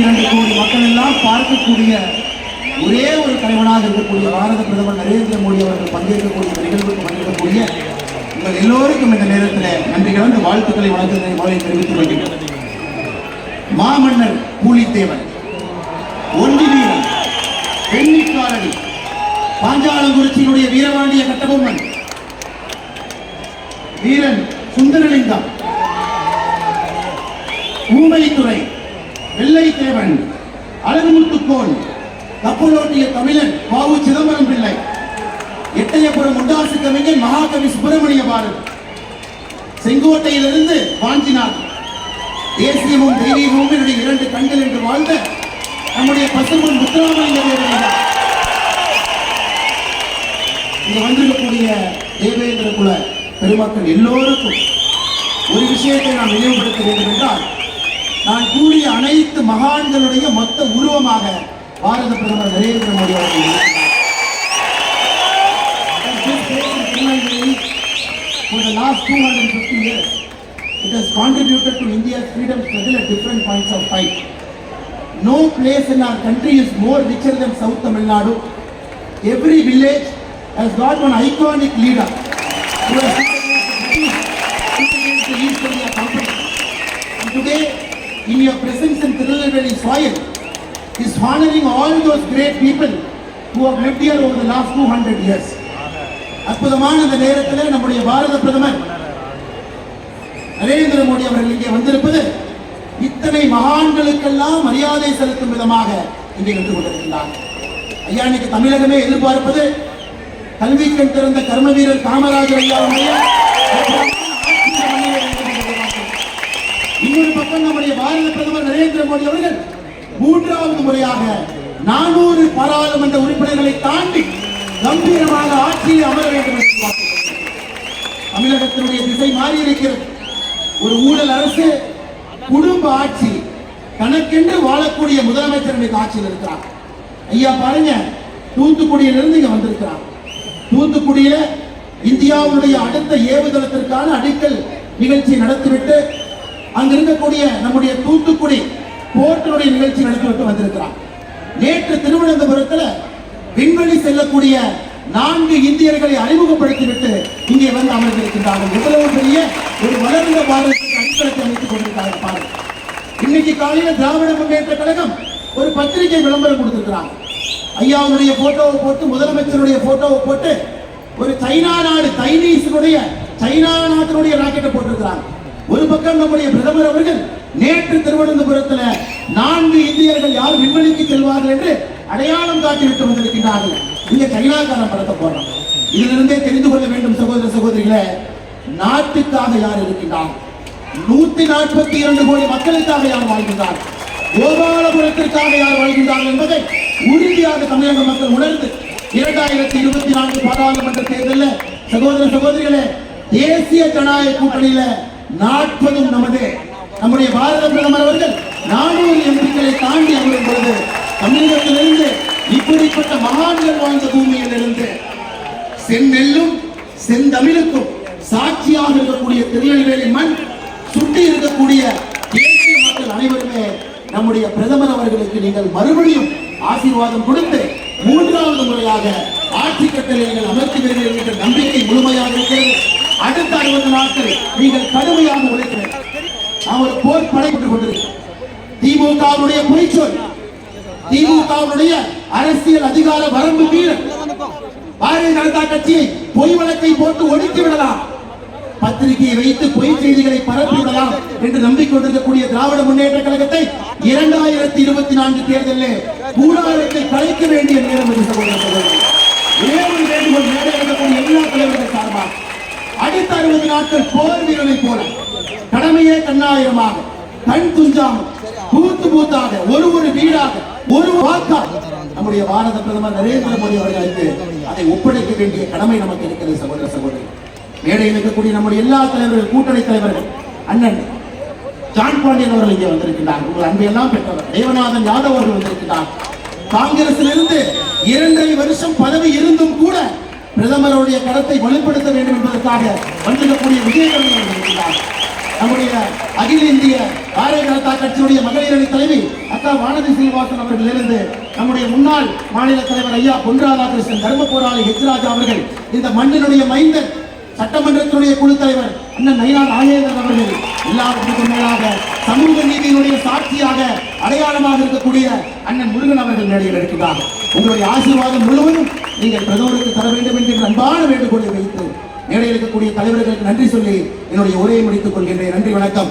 இரண்டு கோடி மக்கள் எல்லாம் பார்க்கக்கூடிய ஒரே ஒரு தலைவனாக இருக்கக்கூடிய பாரத பிரதமர் நரேந்திர மோடி அவர்கள் பங்கேற்கக்கூடிய நிகழ்வுக்கு பங்கேற்கக்கூடிய உங்கள் எல்லோருக்கும் இந்த நேரத்தில் நன்றி கலந்து வாழ்த்துக்களை வணக்கத்தை முதலில் தெரிவித்துக் கொள்கின்றனர் மாமன்னர் பூலித்தேவன் ஒன்றி வீரன் வெண்ணிக்காரடி பாஞ்சாலங்குறிச்சியினுடைய வீரவாண்டிய கட்டபொம்மன் வீரன் சுந்தரலிங்கம் ஊமைத்துறை வெள்ளைத்தேவன் அழகுமுத்துக்கோன் கப்பலோட்டிய தமிழன் பாவு சிதம்பரம் பிள்ளை. எட்டயபுரம் முண்டாசு கவிஞன் மகாகவி சுப்பிரமணிய பாரதி. செங்கோட்டையிலிருந்து வாஞ்சினார். தேசியமும் தெய்வீகமும் என்னுடைய இரண்டு கண்கள் என்று வாழ்ந்த நம்முடைய பசுமன் முத்துராமலிங்க தேவர் இங்க வந்திருக்கக்கூடிய தேவேந்திர குல பெருமக்கள் எல்லோருக்கும் ஒரு விஷயத்தை நாம் நினைவுபடுத்த வேண்டும் என்றால் நான் கூறிய அனைத்து மகான்களுடைய மொத்த உருவமாக பாரத பிரதமர் நரேந்திர மோடி அவர்கள் இருக்கிறார். This place in Tirunelveli, For the last 250 years, it has contributed to India's freedom struggle at different points of time. No place in our country is more richer than South Tamil Nadu. Every village has got one iconic leader who has in your presence in Tirunelveli soil, is honoring all those great people who have lived here over the last 200 years. அற்புதமான அந்த நேரத்தில் நம்முடைய பாரத பிரதமர் நரேந்திர மோடி அவர்கள் இங்கே வந்திருப்பது இத்தனை மகான்களுக்கெல்லாம் மரியாதை செலுத்தும் விதமாக இங்கே நின்று கொண்டிருக்கிறார். ஐயா இன்னைக்கு தமிழகமே எதிர்பார்ப்பது கல்வி கண் திறந்த கர்ம வீரர் காமராஜர் ஐயாவுடைய இன்னொரு பக்கம் நம்முடைய பாரத பிரதமர் நரேந்திர மோடி அவர்கள் மூன்றாவது முறையாக நானூறு பாராளுமன்ற உறுப்பினர்களை தாண்டி கம்பீரமாக ஆட்சியில் அமர வேண்டும் என்று தமிழகத்தினுடைய திசை மாறி இருக்கிறது. ஒரு ஊழல் அரசு குடும்ப ஆட்சி கணக்கென்று வாழக்கூடிய முதலமைச்சர் இன்னைக்கு ஆட்சியில் இருக்கிறார். ஐயா பாருங்க தூத்துக்குடியிலிருந்து இங்க வந்திருக்கிறார். தூத்துக்குடியில இந்தியாவுடைய அடுத்த ஏவுதளத்திற்கான அடிக்கல் நிகழ்ச்சி நடத்திவிட்டு அங்க இருக்கக்கூடிய நம்முடைய தூத்துக்குடி போர்ட்டினுடைய நிகழ்ச்சி நடத்திவிட்டு வந்திருக்கிறார். நேற்று திருவனந்தபுரத்துல விண்வெளி செல்லக்கூடிய நான்கு இந்தியர்களை அறிமுகப்படுத்திவிட்டு இங்கே வந்து அமர்ந்திருக்கின்றார்கள். இவ்வளவு பெரிய ஒரு வளர்ந்த பாரதத்துக்கு அடித்தளத்தை அமைத்துக் கொண்டிருக்கிறார்கள் இன்னைக்கு காலையில திராவிட முன்னேற்ற கழகம் ஒரு பத்திரிகை விளம்பரம் கொடுத்திருக்கிறாங்க. ஐயாவுடைய போட்டோவை போட்டு முதலமைச்சருடைய போட்டோவை போட்டு ஒரு சைனா நாடு சைனீஸினுடைய சைனா நாட்டினுடைய ராக்கெட்டை போட்டிருக்கிறாங்க. ஒரு பக்கம் நம்முடைய பிரதமர் அவர்கள் நேற்று திருவனந்தபுரத்துல நான்கு இந்தியர்கள் யார் விண்வெளிக்கு செல்வார்கள் என்று அடையாளம் காட்டிவிட்டு வந்திருக்கின்றார்கள். இங்க சைனாக்காரன் படத்தை போடுறோம். இதிலிருந்தே தெரிந்து கொள்ள வேண்டும் சகோதர சகோதரிகளே. நாட்டுக்காக யார் இருக்கின்றார்? நூத்தி நாற்பத்தி இரண்டு கோடி மக்களுக்காக யார் வாழ்கின்றார்? கோபாலபுரத்திற்காக யார் வாழ்கின்றார் என்பதை உறுதியாக தமிழக மக்கள் உணர்ந்து இரண்டாயிரத்தி இருபத்தி நான்கு பாராளுமன்ற தேர்தலில் சகோதர சகோதரிகளே தேசிய ஜனநாயக கூட்டணியில நாற்பதும் நமது நம்முடைய பாரத பிரதமர் அவர்கள் நானூறு செந்நெல்லும் செந்தமிழுக்கும் சாட்சியாக இருக்கக்கூடிய திருநெல்வேலி மண் சுட்டி இருக்கக்கூடிய தேசிய மக்கள் அனைவருமே நம்முடைய பிரதமர் அவர்களுக்கு நீங்கள் மறுபடியும் ஆசீர்வாதம் கொடுத்து மூன்றாவது முறையாக ஆட்சி கட்டளை நீங்கள் அமர்த்துவீர்கள் என்கிற நம்பிக்கை முழுமையாக இருக்கிறது. அடுத்த அறுபது நாட்கள் நீங்கள் கடுமையாக உழைக்கிறீர்கள். நாம் ஒரு போர் படைபட்டுக் கொண்டிருக்கிறோம். திமுகவுடைய குறிச்சொல் திமுகவுடைய அரசியல் அதிகார வரம்பு மீறல். பாரதிய ஜனதா கட்சி பொய் வழக்கை போட்டு ஒடுக்கி விடலாம். பத்திரிகையை வைத்து பொய் செய்திகளை பரப்பி விடலாம் என்று நம்பிக்கொண்டிருக்கக்கூடிய திராவிட முன்னேற்ற கழகத்தை இரண்டாயிரத்தி இருபத்தி நான்கு தேர்தலில் கூடாரத்தை கலைக்க வேண்டிய நேரம் என்று எல்லா தலைவர்கள் சார்பாக அடுத்த அறுபது நாட்கள் போர் வீரனை போல கடமையே கண்ணாயிரமாக கண் துஞ்சாமல் பூத்து பூத்தாக ஒரு ஒரு வீடாக ஒரு வாக்காக நம்முடைய பாரத பிரதமர் நரேந்திர மோடி அவர்களுக்கு அதை ஒப்படைக்க வேண்டிய கடமை நமக்கு இருக்கிறது சகோதர சகோதரி. மேடையில் இருக்கக்கூடிய நம்முடைய எல்லா தலைவர்கள் கூட்டணி தலைவர்கள் அண்ணன் ஜான் பாண்டியன் அவர்கள் இங்கே வந்திருக்கிறார் உங்கள் அன்பையெல்லாம் பெற்றவர். தேவநாதன் யாதவ் அவர்கள் வந்திருக்கிறார் காங்கிரசிலிருந்து இரண்டரை வருஷம் பதவி இருந்தும் கூட பிரதமருடைய கருத்தை வலுப்படுத்த வேண்டும் என்பதற்காக வந்திருக்கக்கூடிய விஜயகரன் அவர்கள் இருக்கிறார் நம்முடைய அகில இந்திய பாரதிய ஜனதா கட்சியுடைய மகளிர் அணி தலைவி அக்கா வானதி சீனிவாசன் அவர்களிலிருந்து நம்முடைய முன்னாள் மாநில தலைவர் ஐயா பொன் ராதாகிருஷ்ணன் தர்ம போராளி ஹெச் ராஜா அவர்கள் இந்த மண்ணினுடைய மைந்தன் சட்டமன்றத்தினுடைய குழு தலைவர் அண்ணன் நயினார் ராஜேந்திரன் அவர்கள் எல்லாவற்றுக்கும் மேலாக சமூக நீதியினுடைய சாட்சியாக அடையாளமாக இருக்கக்கூடிய அண்ணன் முருகன் அவர்கள் மேடையில் இருக்கிறார் உங்களுடைய ஆசீர்வாதம் முழுவதும் நீங்கள் பிரதமருக்கு தர வேண்டும் என்று அன்பான வேண்டுகோளை வைத்து மேடையில் இருக்கக்கூடிய தலைவர்களுக்கு நன்றி சொல்லி என்னுடைய உரையை முடித்துக் கொள்கின்றேன். நன்றி வணக்கம்.